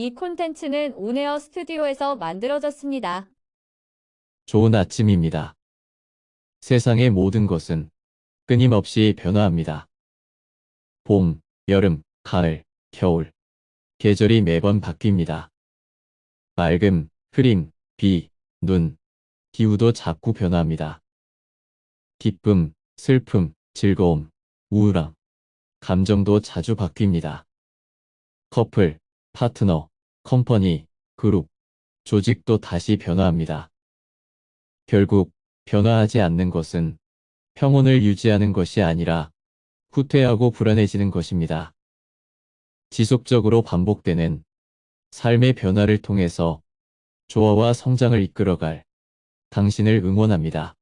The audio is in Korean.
이 콘텐츠는 온에어 스튜디오에서 만들어졌습니다. 좋은 아침입니다. 세상의 모든 것은 끊임없이 변화합니다. 봄, 여름, 가을, 겨울. 계절이 매번 바뀝니다. 맑음, 흐림, 비, 눈, 기후도 자꾸 변화합니다. 기쁨, 슬픔, 즐거움, 우울함, 감정도 자주 바뀝니다. 커플, 파트너, 컴퍼니, 그룹, 조직도 다시 변화합니다. 결국 변화하지 않는 것은 평온을 유지하는 것이 아니라 후퇴하고 불안해지는 것입니다. 지속적으로 반복되는 삶의 변화를 통해서 조화와 성장을 이끌어갈 당신을 응원합니다.